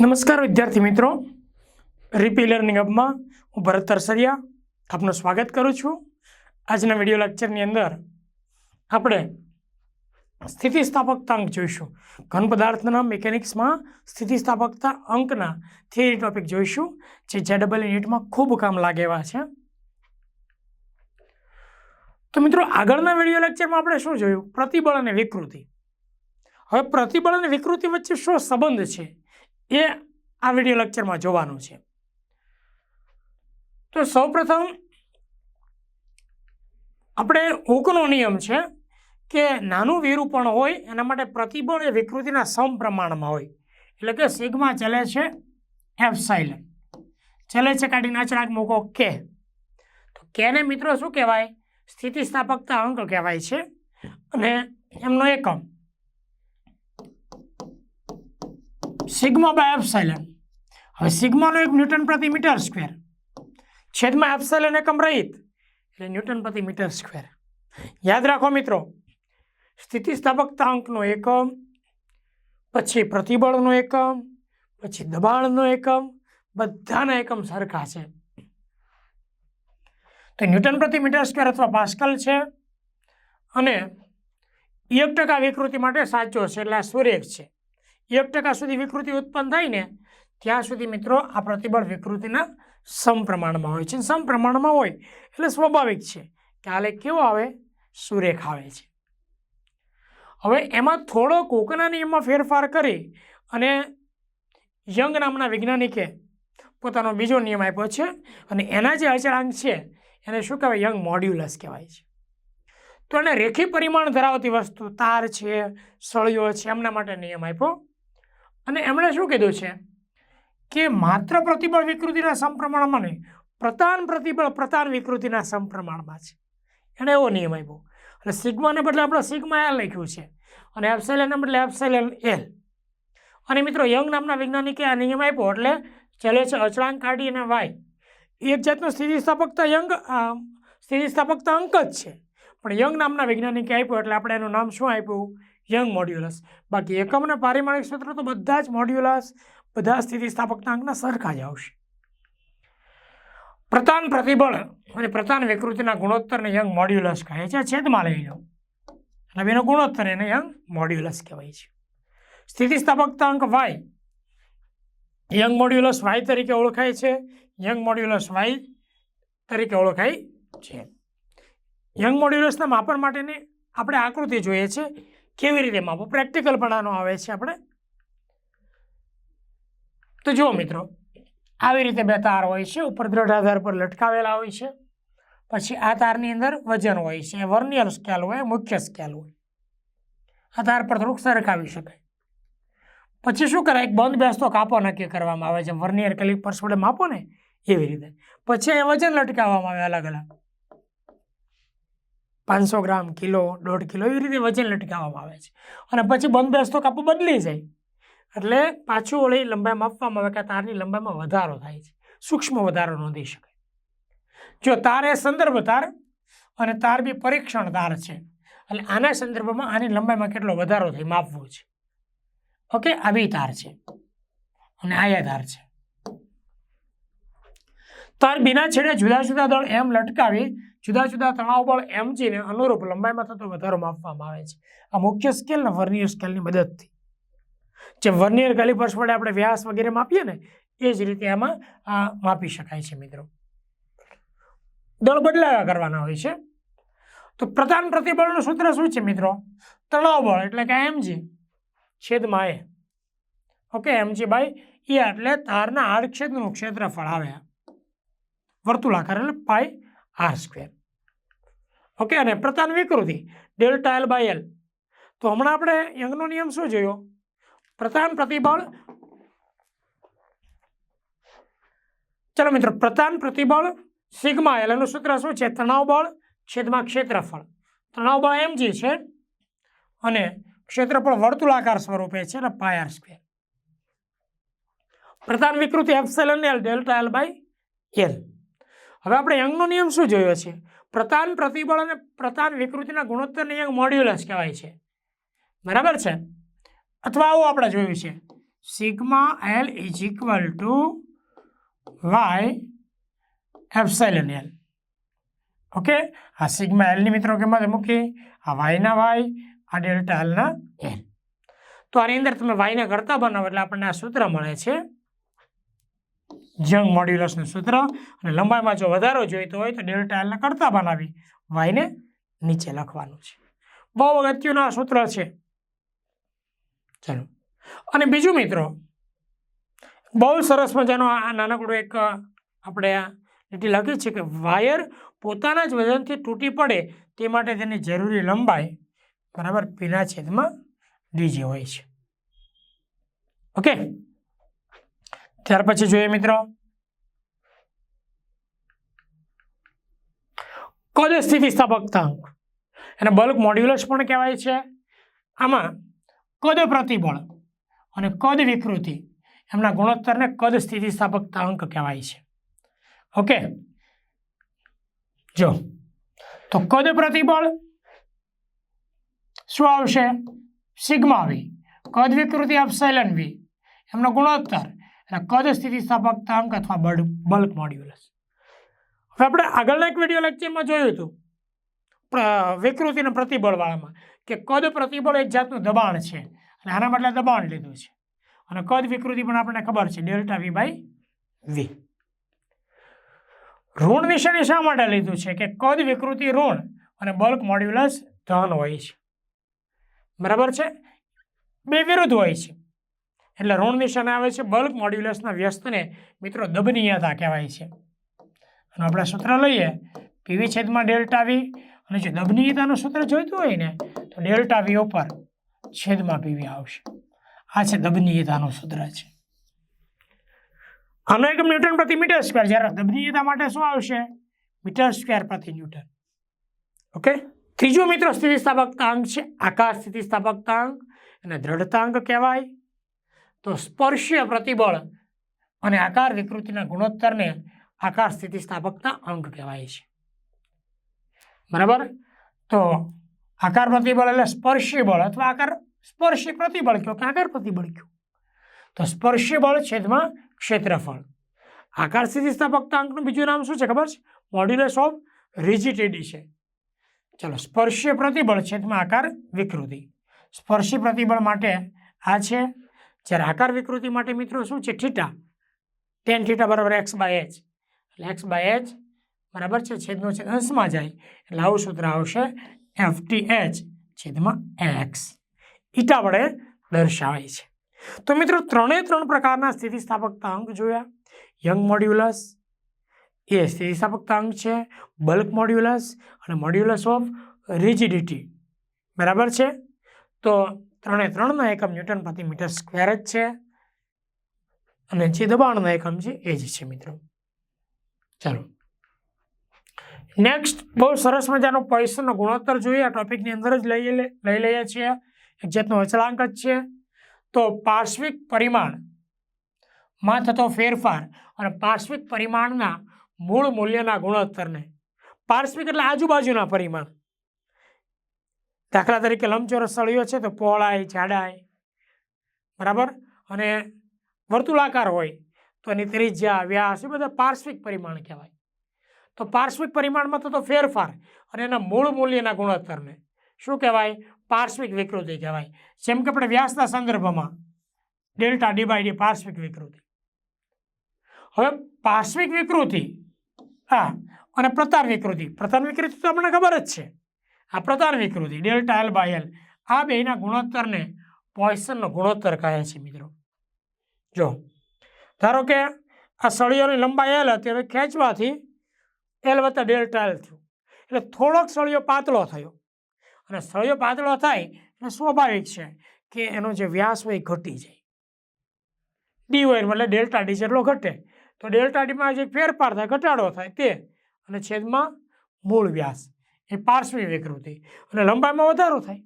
નમસ્કાર વિદ્યાર્થી મિત્રો. રીપી લર્નિંગ હબમાં હું ભરત તરસરિયા આપનું સ્વાગત કરું છું. આજના વીડિયો લેક્ચરની અંદર આપણે સ્થિતિસ્થાપકતા અંક જોઈશું. ઘન પદાર્થના મિકેનિક્સમાં સ્થિતિસ્થાપકતા અંકના થિયરી ટોપિક જોઈશું, જે જેડબલ યુનિટમાં ખૂબ કામ લાગે એવા છે. તો મિત્રો આગળના વીડિયો લેક્ચરમાં આપણે શું જોયું? પ્રતિબળ અને વિકૃતિ. હવે પ્રતિબળ અને વિકૃતિ વચ્ચે શું સંબંધ છે? એ આ વીડિયો લેક્ચરમાં જોવાનું છે. તો સૌપ્રથમ આપણે હુકનો નિયમ છે કે નાનું વિરૂપણ હોય એના માટે પ્રતિબળ એ વિકૃતિના સમપ્રમાણમાં હોય. એટલે કે સિગ્મા ચલે છે એફ સાઇલન ચલે છે કાઢીને અચળાંક મૂકો કે. તો કેને મિત્રો શું કહેવાય? સ્થિતિસ્થાપકતા અંક કહેવાય છે. અને એમનો એકમ સિગ્મા બાય એપ્સાઇલન. હવે સિગ્માનો એક ન્યૂટન પ્રતિ મીટર સ્ક્વેર. છેદમાં એપ્સાઇલન એકમ રહિત. એટલે ન્યૂટન પ્રતિ મીટર સ્ક્વેર. યાદ રાખો મિત્રો, સ્થિતિસ્થાપકતા અંકનો એકમ, પછી પ્રતિબળનો એકમ, પછી દબાણનો એકમ, બધાના એકમ સરખા છે. તો ન્યૂટન પ્રતિ મીટર સ્ક્વેર અથવા પાસ્કલ છે. અને એક ટકા વિકૃતિ માટે સાચો છે, એટલે આ સુરેખ છે. એક ટકા સુધી વિકૃતિ ઉત્પન્ન થાય ને, ત્યાં સુધી મિત્રો આ પ્રતિબળ વિકૃતિના સમપ્રમાણમાં હોય છે. સમપ્રમાણમાં હોય એટલે સ્વાભાવિક છે કે આલેખ કેવો આવે? સુરેખ આવે છે. હવે એમાં થોડો કોકના નિયમમાં ફેરફાર કરી અને યંગ નામના વૈજ્ઞાનિકે પોતાનો બીજો નિયમ આપ્યો છે. અને એના જે અચળાંક છે એને શું કહેવાય? યંગ મોડ્યુલસ કહેવાય છે. તો એને રેખી પરિમાણ ધરાવતી વસ્તુ તાર છે, સળિયો છે, એમના માટે નિયમ આપ્યો. અને એમણે શું કીધું છે? કે માત્ર પ્રતિબળ વિકૃતિના સંપ્રમાણમાં નહીં પ્રતાન પ્રતિબળ પ્રતાન વિકૃતિના સંપ્રમાણમાં છે. એણે એવો નિયમ આપ્યો. એટલે સિગ્માને બદલે આપણે સિગ્મા એલ લખ્યું છે. અને એપ્સાઇલનને બદલે એપ્સાઇલન એલ અને મિત્રો યંગ નામના વૈજ્ઞાનિકે આ નિયમ આપ્યો. એટલે ચલે છે અચળાંક કાઢી અને વાય એક જાતનો સ્થિતિસ્થાપકતા યંગ સ્થિતિસ્થાપકતા અંક જ છે. પણ યંગ નામના વૈજ્ઞાનિકે આપ્યો એટલે આપણે એનું નામ શું આપ્યું? Young modulus. બાકી એકમ અને પારિમાણિક સૂત્ર તો બધા જ મોડ્યુલસ, બધા સ્થિતિસ્થાપકતા અંકના સરખા જ આવશે. પ્રતાન પ્રતિબળ અને પ્રતાન વિકૃતિના ગુણોત્તરને યંગ મોડ્યુલસ કહે છે છેદમાં લઈ લો. એટલે એનો ગુણોત્તર એને યંગ મોડ્યુલસ કહેવાય છે. સ્થિતિસ્થાપકતા અંક વાય. યંગ મોડ્યુલસ વાય તરીકે ઓળખાય છે. યંગ મોડ્યુલસ વાય તરીકે ઓળખાય છે. યંગ મોડ્યુલસના માપન માટેની આપણે આકૃતિ જોઈએ છે. કેવી રીતે માપો પ્રેક્ટિકલ પણ આવે છે આપણે. તો જુઓ મિત્રો, આવી રીતે બે તાર હોય છે. ઉપર દ્રઢ આધાર પર લટકાવેલા હોય છે. પછી આ તારની અંદર વજન હોય છે. વર્નિયર સ્કેલ હોય, મુખ્ય સ્કેલ હોય. આ તાર પર થોડુંક સરખાવી શકાય. પછી શું કરાય? એક બંધ બેસતો કાપો નક્કી કરવામાં આવે છે. વર્નિયર કેલિપર્સ વડે માપો ને. એવી રીતે. પછી એ વજન લટકાવવામાં આવે અલગ અલગ. પાંચસો ગ્રામ કિલો, દોઢ કિલો એવી રીતે વજન લટકાવવામાં આવે છે. અને પછી બંધ બેસતો કાપો બદલી જાય. એટલે પાછું વળી લંબાઈ માપવામાં આવે કે તારની લંબાઈમાં વધારો થાય છે. સૂક્ષ્મ વધારો નોંધી શકાય. જો તાર એ સંદર્ભ તાર અને તાર બી પરીક્ષણ તાર છે. એટલે આના સંદર્ભમાં આની લંબાઈમાં કેટલો વધારો થાય માપવો છે. ઓકે? આવી તાર છે. અને આયા તાર છે. તાર બીના છેડે જુદા જુદા દળ એમ લટકાવી, જુદા જુદા તણાવ બળ એમજીને અનુરૂપ લંબાઈમાં થતો વધારો માપવામાં આવે છે. આ મુખ્ય સ્કેલ ને વર્નિયર સ્કેલની મદદથી. જે વર્નિયર કેલિપર્સ વડે આપણે વ્યાસ વગેરે માપીએ ને, એ જ રીતે આમાં આ માપી શકાય છે મિત્રો. દળ બદલાયા કરવાના હોય છે. તો પ્રધાન પ્રતિબળનું સૂત્ર શું છે મિત્રો? તણાવ બળ એટલે કે એમજી છેદમાં A okay MG by A એટલે તારના આડછેદનું ક્ષેત્રફળ આવે. વર્તુળાકાર એટલે પાય આર સ્ક્વેર ઓકે અને પ્રતાન વિકૃતિ, ડેલ્ટા એલ બાય એલ તો હમણાં આપણે યંગનો નિયમ શું જોયો? પ્રતાન પ્રતિબળ. ચલો મિત્રો પ્રતાન પ્રતિબળ સિગ્મા એલ એનું સૂત્ર શું છે? તણાવ બળ છેદમાં ક્ષેત્રફળ. તણાવ બળ એમ જે છે, અને ક્ષેત્રફળ વર્તુળાકાર સ્વરૂપે છે અને પાય આર સ્ક્વેર પ્રધાન વિકૃતિ epsilon L delta L by L હવે આપણે યંગનો નિયમ શું જોયો છે? પ્રતાન પ્રતિબળ અને પ્રતાન વિકૃતિના ગુણોત્તરને યંગ મોડ્યુલસ કહેવાય છે. બરાબર છે? અથવા આવું આપણે જોયું છે. Sigma L is equal to Y epsilon L. Okay? આ સિગ્મા એલની મિત્રો કિંમત મૂકી, આ વાયના વાય, આ ડેલ્ટા એલના એલ. તો આની અંદર તમે વાયને કરતા બનાવો એટલે આપણને આ સૂત્ર મળે છે. જંગ મોડ્યુલસનું સૂત્ર અને લંબાઈમાં જો વધારો જોઈતો હોય તો ડેલ્ટા એલને કરતા બનાવી વાયને નીચે લખવાનું છે. બહુ અગત્યનું સૂત્ર છે. ચાલો. અને બીજું મિત્રો, બહુ સરસ મજાનો આ નાનકડું એક આપણે આ લીટી લખી છે કે વાયર પોતાના જ વજનથી તૂટી પડે તે માટે તેની જરૂરી લંબાઈ બરાબર પીના છેદમાં ડીજે હોય છે. ઓકે? ત્યાર પછી જોઈએ મિત્રો. કદ સ્થિતિસ્થાપકતાંક એને બલ્ક મોડ્યુલસ પણ કહેવાય છે. આમાં કદ પ્રતિબળ અને કદ વિકૃતિ એમના ગુણોત્તરને કદ સ્થિતિસ્થાપકતાંક કહેવાય છે. ઓકે જો. તો કદ પ્રતિબળ શું આવશે? સિગ્મા વી કદ વિકૃતિ એપ્સાઇલન વી એમનો ગુણોત્તર એટલે કદ સ્થિતિસ્થાપકતાંક અથવા બળ, બલ્ક મોડ્યુલસ હવે આપણે આગળના એક વીડિયો લેક્ચરમાં જોયું હતું. વિકૃતિને વિકૃતિ અને પ્રતિબળવાળામાં કે કદ પ્રતિબળ એક જાતનું દબાણ છે અને આના બદલે દબાણ લીધું છે. અને કદ વિકૃતિ પણ આપણને ખબર છે, ડેલ્ટા વી બાય વી ઋણ નિશાની શા માટે લીધું છે કે કદ વિકૃતિ ઋણ અને બલ્ક મોડ્યુલસ ધન હોય છે. બરાબર છે? બે વિરુદ્ધ હોય છે. એટલે ઋણ નિશાન આવે છે, બલ્ક મોડ્યુલસના વ્યસ્તને મિત્રો દબનીયતા કહેવાય છે. અને આપણે સૂત્ર લઈએ પીવી છેદમાં ડેલ્ટા વી, અને જો દબનીયતાનું સૂત્ર જોઈતું હોય ને, તો ડેલ્ટા વી ઉપર છેદમાં પીવી આવશે. આ છે દબનીયતાનું સૂત્ર છે. આનો એકમ ન્યૂટન પ્રતિ મીટર સ્ક્વેર, જ્યારે દબનીયતા માટે શું આવશે? મીટર સ્ક્વેર પ્રતિ ન્યૂટન. ઓકે? ત્રીજો મિત્રો સ્થિતિસ્થાપકતાંક છે આકાર સ્થિતિસ્થાપકતાંક અને દ્રઢતાંક કહેવાય. તો સ્પર્શીય પ્રતિબળ અને આકાર વિકૃતિના ગુણોત્તરને આકાર સ્થિતિસ્થાપકતા અંક કહેવાય છે. બરાબર? તો આકાર પ્રતિબળ એટલે સ્પર્શી બળ અથવા આકાર સ્પર્શી પ્રતિબળ કયો? કે આકાર પ્રતિબળ કયો? તો સ્પર્શી બળ છેદમાં ક્ષેત્રફળ. આકાર સ્થિતિસ્થાપકતાંકનું બીજું નામ શું છે ખબર છે? મોડ્યુલસ ઓફ રિજિડિટી છે. ચલો સ્પર્શીય પ્રતિબળ છેદમાં આકાર વિકૃતિ. સ્પર્શી પ્રતિબળ માટે આ છે જ્યારે આકાર વિકૃતિ માટે મિત્રો શું છે? ઠીટા ટેન ઠીટા બરાબર એક્સ બાય એચ એટલે એક્સ બાય એચ બરાબર છે? છેદનો છેદ અંશમાં જાય. એટલે આવું સૂત્ર આવશે એફ ટી એચ છેદમાં એક્સ ઈટા વડે દર્શાવાય છે. તો મિત્રો ત્રણે ત્રણ પ્રકારના સ્થિતિસ્થાપકતા અંક જોયા. યંગ મોડ્યુલસ, એ સ્થિતિસ્થાપકતા અંક છે. બલ્ક મોડ્યુલસ અને મોડ્યુલસ ઓફ રિજિડિટી. બરાબર છે? તો ત્રણે ત્રણના એકમ ન્યૂટન પ્રતિ મીટર સ્ક્વેર જ છે. અને જે દબાણના એકમ છે એ જ છે મિત્રો. ચાલો. નેક્સ્ટ બહુ સરસ મજાનો પોઈસનનો ગુણોત્તર જોઈએ. આ ટોપિકની અંદર જ લઈ લઈ લઈએ છીએ. એક જાતનો અચળાંક જ છે. તો પાર્શ્વિક પરિમાણમાં થતો ફેરફાર અને પાર્શ્વિક પરિમાણના મૂળ મૂલ્યના ગુણોત્તરને. પાર્શ્વિક એટલે આજુબાજુના પરિમાણ. દાખલા તરીકે લંબચોરસ સળીઓ છે તો પહોળાઈ, જાડાઈ, બરાબર? અને વર્તુળાકાર હોય તો એની ત્રિજ્યા, વ્યાસ, એ બધા પાર્શ્વિક પરિમાણ કહેવાય. તો પાર્શ્વિક પરિમાણમાં થતો ફેરફાર અને એના મૂળ મૂલ્યના ગુણોત્તરને શું કહેવાય? પાર્શ્વિક વિકૃતિ કહેવાય. જેમ કે આપણે વ્યાસના સંદર્ભમાં ડેલ્ટા ડી બાય ડી પાર્શ્વિક વિકૃતિ. હવે પાર્શ્વિક વિકૃતિ, હા, અને પ્રતાર વિકૃતિ. પ્રતાર વિકૃતિ તો આપણને ખબર જ છે. આ પ્રતાર વિકૃતિ, ડેલ્ટા એલ બાય એલ. આ બેના ગુણોત્તરને પોઈસનનો ગુણોત્તર કહે છે મિત્રો. જો, ધારો કે આ સળિયોની લંબાઈ એલ હતી, હવે ખેંચવાથી એલ વત્તા ડેલ્ટા એલ થયું. એટલે થોડોક સળિયો પાતળો થયો. અને સળિયો પાતળો થાય, એટલે સ્વાભાવિક છે કે એનો જે વ્યાસ હોય ઘટી જાય. ડી હોય એટલે ડેલ્ટા ડી જેટલો ઘટે, તો ડેલ્ટા ડીમાં જે ફેરફાર થાય, ઘટાડો થાય તે અને છેદમાં મૂળ વ્યાસ. એ પાર્શ્વી વિકૃતિ. અને લંબાઈમાં વધારો થાય.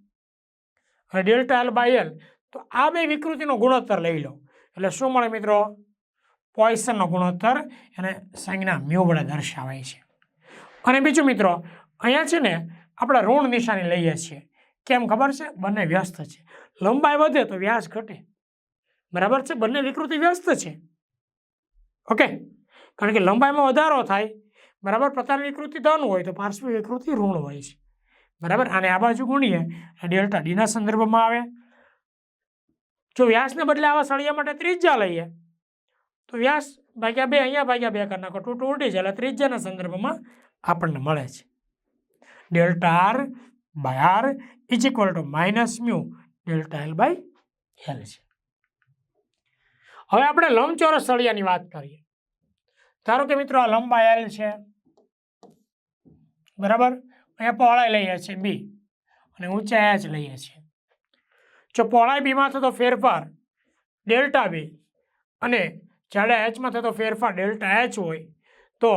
અને ડેલ્ટા એલ બાય એલ તો આ બે વિકૃતિનો ગુણોત્તર લઈ લો. એટલે શું મળે મિત્રો? પોઈસનનો ગુણોત્તર એને સંજ્ઞા મ્યુ વડે દર્શાવાય છે. અને બીજું મિત્રો, અહીંયા છે ને આપણે ઋણ નિશાની લઈએ છીએ. કેમ ખબર છે? બંને વ્યસ્ત છે. લંબાઈ વધે તો વ્યાસ ઘટે. બરાબર છે? બંને વિકૃતિ વ્યસ્ત છે. ઓકે? કારણ કે લંબાઈમાં વધારો થાય બરાબર? પ્રતાર વિકૃતિ ધન હોય તો પાર્શ્વ વિકૃતિ ઋણ હોય છે. બરાબર? અને આ બાજુ ગુણીએ ડેલ્ટા ડીના સંદર્ભમાં આવે. જો વ્યાસને બદલે આવા સળિયા માટે ત્રિજ્યા લઈએ, તો વ્યાસ ભાગ્યા બે, અહીંયા ભાગ્યા બે કરી નાખો. ટુ ટુ ઉડી જાય એટલે ત્રિજ્યાના સંદર્ભમાં આપણને મળે છે. Delta R by R is equal to minus mu delta L by L છે. હવે આપણે લંબચોરસ સળિયાની વાત કરીએ. ધારો કે મિત્રો આ એલ છે. બરાબર? અહીંયા પહોળાઈ લઈએ છીએ, બી. અને ઊંચાઈ એચ લઈએ છીએ. જો પહોળાઈ બીમાં થતો ફેરફાર ડેલ્ટા બી અને જાડા એચમાં થતો ફેરફાર ડેલ્ટા એચ હોય, તો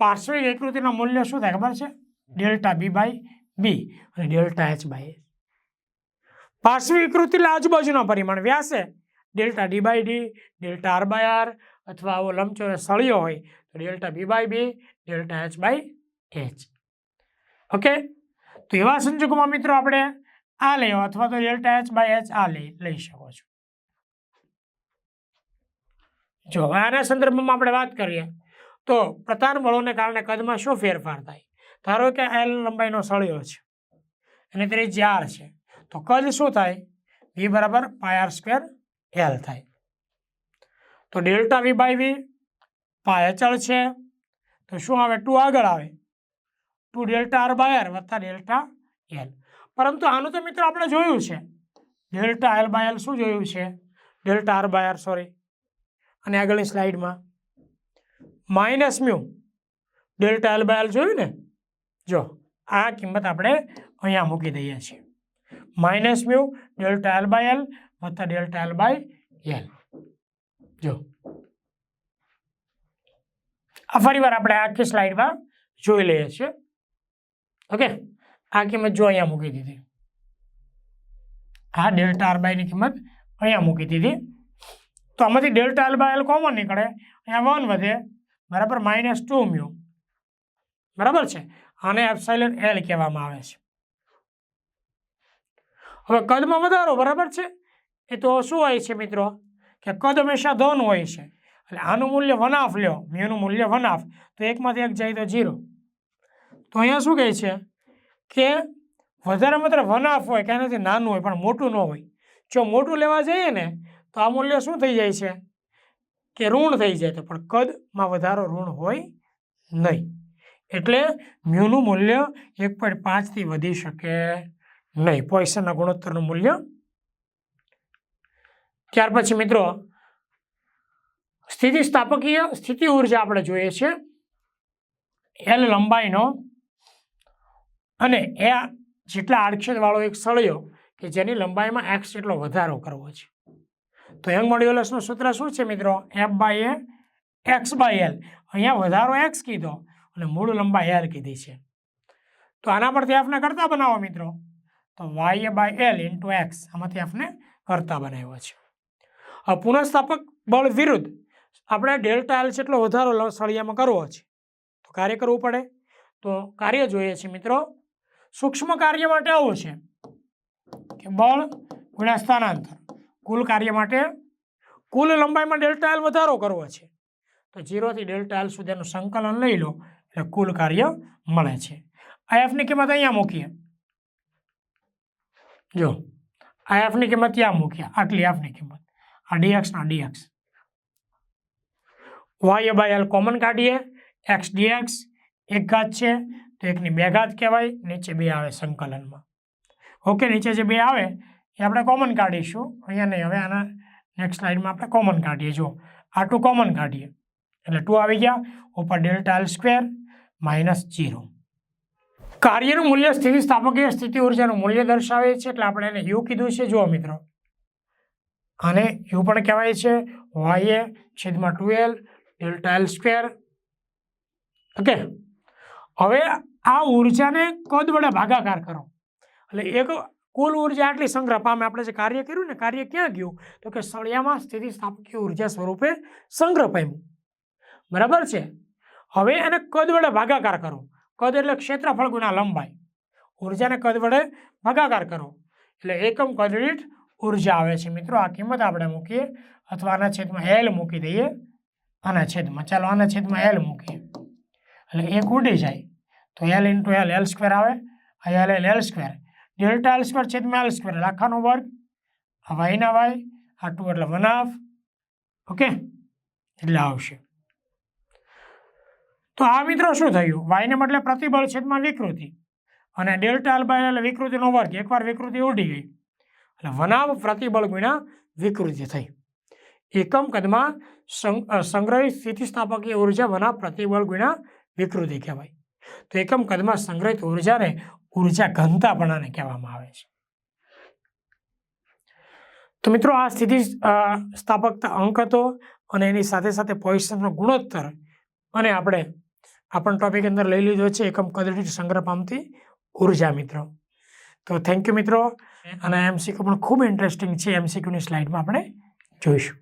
પાર્શ્વિક વિકૃતિનું મૂલ્ય શું થાય ખબર છે? ડેલ્ટા બી બાય બી અને ડેલ્ટા એચ બાય એચ. પાર્શ્વિક એકૃતિના આજુબાજુના પરિમાણ વ્યાસે delta D by D, delta R by R અથવા આવો લંબચોરસ સળિયો હોય, તો delta B by B, delta H by H. Okay? તો એવા સંજોગોમાં મિત્રો આપણે આ લઈએ, અથવા તો ડેલ્ટા એચ બાય એચ આ લઈ લઈ શકો છો. જો હવે આના સંદર્ભમાં આપણે વાત કરીએ, તો પ્રતાર બળોને કારણે કદમાં શું ફેરફાર થાય? ધારો કે એલ લંબાઈનો સળિયો છે અને ત્રીજી આર છે, તો કદ શું થાય? વી બરાબર પાય સ્ક્વેર એલ થાય. તો ડેલ્ટા વી બાય વી પાય અચળ છે, તો શું આવે? ટુ આગળ આવે. Two delta R by R વત્તા ડેલ્ટા એલ. પરંતુ આનું તો મિત્રો આપણે જોયું છે. ડેલ્ટા એલ બાય એલ શું જોયું છે? Delta R by R sorry અને આગળની સ્લાઇડમાં minus mu. Delta L by L જોયું ને? જો, આ કિંમત આપણે અહીંયા મૂકી દઈએ છીએ. Minus mu delta L by L વત્તા ડેલ્ટા એલ બાય એલ. જો. આ ફરી વાર આપણે આખી સ્લાઇડમાં જોઈ લઈએ છીએ. ઓકે? આ કિંમત જો અહીંયા મૂકી દીધી. આ ડેલ્ટા આર બાયની કિંમત અહીંયા મૂકી દીધી. તો આમાંથી ડેલ્ટા આર બાય કોમન નીકળે. અહીંયા વન વધે. બરાબર માઇનસ ટુ મ્યુ. બરાબર છે? આને એપ્સાઇલન એલ કહેવામાં આવે છે. હવે કદમાં વધારો, બરાબર છે? એ તો શું હોય છે મિત્રો? કે કદ હંમેશા ધન હોય છે. એટલે આનું મૂલ્ય વન હાફ લ્યો. મ્યુનું મૂલ્ય વન હાફ તો એકમાંથી એક જાય તો જીરો તો અહીંયા શું કહે છે? કે વધારે માત્ર વન હાફ હોય કે એનાથી નાનું હોય, પણ મોટું ન હોય. જો મોટું લેવા જઈએ ને, તો આ મૂલ્ય શું થઈ જાય છે? કે ઋણ થઈ જાય તો, પણ કદમાં વધારો ઋણ હોય નહીં. એટલે મ્યુનું મૂલ્ય એક પોઈન્ટ પાંચથી વધી શકે નહીં. પોઈસનના ગુણોત્તરનું મૂલ્ય. ત્યાર પછી મિત્રો સ્થિતિ સ્થાપકીય સ્થિતિ ઊર્જા આપણે જોઈએ છીએ એલ લંબાઈનો અને એ જેટલા આડછેદવાળો એક સળિયો કે જેની લંબાઈમાં એક્સ જેટલો વધારો કરવો છે. તો યંગ મોડ્યુલસનું સૂત્ર શું છે મિત્રો? F by A X by L અહીંયા વધારો એક્સ કીધો અને મૂળ લંબાઈ એલ કીધી છે. તો આના પરથી એફને કરતા બનાવો મિત્રો. તો Y by L into X આમાંથી એફને કરતા બનાવ્યો છે. પુનઃસ્થાપક બળ વિરુદ્ધ આપણે ડેલ્ટા એલ જેટલો વધારો સળિયામાં કરવો છે. તો કાર્ય કરવું પડે. તો કાર્ય જોઈએ છે મિત્રો. સૂક્ષ્મ કાર્ય માટે આવું છે કે બળ ગુણ્યા સ્થાનાંતર. કુલ કાર્ય માટે, કુલ લંબાઈમાં ડેલ્ટા એલ વધારો કરવો છે. તો જીરોથી ડેલ્ટા એલ સુધીનું સંકલન લઈ લો, એટલે કુલ કાર્ય મળે છે. આ એફની કિંમત અહીંયા મૂકીએ. જો, આ એફની કિંમત ત્યાં મૂકીએ, આટલી એફની કિંમત. આ ડીએક્સ ના DX Y by L common કાઢીએ એક્સ ડીએક્સ એક ઘાત છે તો એકની બે ઘાત કહેવાય, નીચે બે આવે સંકલનમાં. ઓકે નીચે જે બે આવે, એ આપણે કોમન કાઢીશું. અહીંયા નહીં, હવે આના નેક્સ્ટ સ્લાઇડમાં આપણે કોમન કાઢીએ. જો આ ટુ કોમન કાઢીએ. એટલે ટુ આવી ગયા. ઉપર delta L square minus zero કાર્યનું મૂલ્ય સ્થિતિ સ્થાપકીય સ્થિતિ ઉર્જાનું મૂલ્ય દર્શાવે છે, એટલે આપણે એને યુ કીધું છે. જુઓ મિત્રો, આને યુ પણ કહેવાય છે. વાય એ છેદમાં two L delta L square okay હવે આ ઉર્જાને કદ વડે ભાગાકાર કરો. એટલે એક કુલ ઊર્જા આટલી સંગ્રહ પામે આપણે જે કાર્ય કર્યું ને, કાર્ય ક્યાં ગયું? તો કે સળિયામાં સ્થિતિસ્થાપકીય ઊર્જા સ્વરૂપે સંગ્રહ પામ્યું. બરાબર છે? હવે એને કદ વડે ભાગાકાર કરો. કદ એટલે ક્ષેત્રફળ ગુના લંબાઈ. ઉર્જાને કદ વડે ભાગાકાર કરો. એટલે એકમ કદ દીઠ ઊર્જા આવે છે. મિત્રો, આ કિંમત આપણે મૂકીએ. અથવા આના છેદમાં એલ મૂકી દઈએ. આના છેદમાં. ચાલો, આના છેદમાં એલ મૂકીએ. એટલે એક ઉડી જાય. તો L into L L square આવે? આ L L L square delta L square છેદમાં એલ સ્ક્વેર લાખાનો વર્ગ. આ વાયના વાય આ ટુ એટલે વન હાફ ઓકે એટલે આવશે. તો આ મિત્રો શું થયું? વાયને બદલે પ્રતિબળ છેદમાં વિકૃતિ. અને ડેલ્ટા એલ બાય એટલે વિકૃતિનો વર્ગ. એકવાર વિકૃતિ ઉડી ગઈ. એટલે વનાવ પ્રતિબળ ગુણ્યા વિકૃતિ થઈ. એકમ કદમાં સંગ્રહિત સ્થિતિસ્થાપકીય ઊર્જા વનાવ પ્રતિબળ ગુણ્યા વિકૃતિ કહેવાય. તો એકમ કદમાં સંગ્રહિત ઉર્જાને ઊર્જા ઘનતાપણાને કહેવામાં આવે છે. તો મિત્રો આ સ્થિતિ સ્થાપકતા અંક હતો અને એની સાથે સાથે પોઈસનનો ગુણોત્તર અને આપણે આપણ ટોપિક અંદર લઈ લીધો છે એકમ કદરથી સંગ્રહ પામતી ઊર્જા મિત્રો. તો થેન્ક યુ મિત્રો. અને એમસીક્યુ પણ ખૂબ ઇન્ટરેસ્ટિંગ છે. એમસીક્યુની સ્લાઇડમાં આપણે જોઈશું.